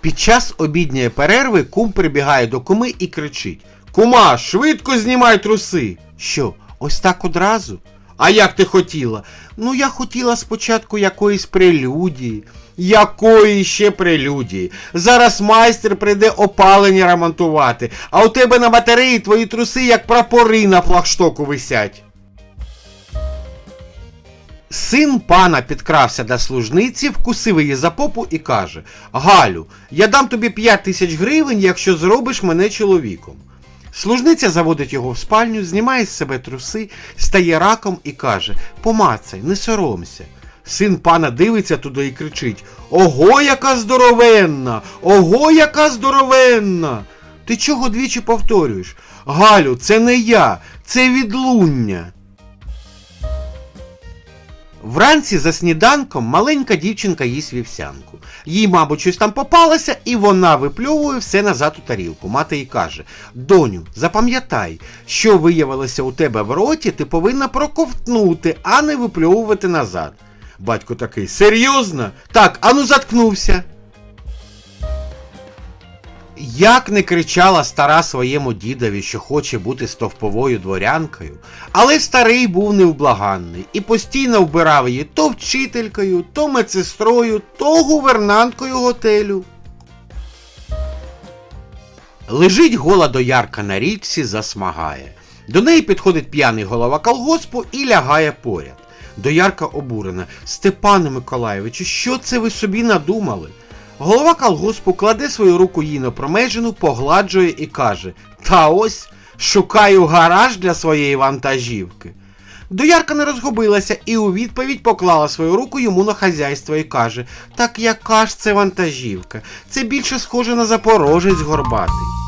Під час обідньої перерви кум прибігає до куми і кричить: Кума, швидко знімай труси. Що, ось так одразу? А як ти хотіла? Ну, я хотіла спочатку якоїсь прелюдії. Якої ще прелюдії? Зараз майстер прийде опалення ремонтувати, а у тебе на батареї твої труси як прапори на флагштоку висять. Син пана підкрався до служниці, вкусив її за попу і каже: Галю, я дам тобі 5 тисяч гривень, якщо зробиш мене чоловіком. Служниця заводить його в спальню, знімає з себе труси, стає раком і каже: Помацай, не соромся. Син пана дивиться туди і кричить: Ого, яка здоровенна! Ого, яка здоровенна! Ти чого двічі повторюєш? Галю, це не я, це відлуння. Вранці за сніданком маленька дівчинка їсть вівсянку. Їй, мабуть, щось там попалося, і вона випльовує все назад у тарілку. Мати їй каже: Доню, запам'ятай, що виявилося у тебе в роті, ти повинна проковтнути, а не випльовувати назад. Батько такий, серйозно? Так, ану заткнувся. Як не кричала стара своєму дідові, що хоче бути стовповою дворянкою, але старий був невблаганний і постійно вбирав її то вчителькою, то медсестрою, то гувернанткою готелю. Лежить гола доярка на річці, засмагає. До неї підходить п'яний голова колгоспу і лягає поряд. Доярка обурена. Степане Миколаєвичу, що це ви собі надумали? Голова колгоспу кладе свою руку їй на промежину, погладжує і каже: Та ось шукаю гараж для своєї вантажівки. Доярка не розгубилася і у відповідь поклала свою руку йому на хазяйство і каже: Так яка ж це вантажівка? Це більше схоже на запорожець горбатий.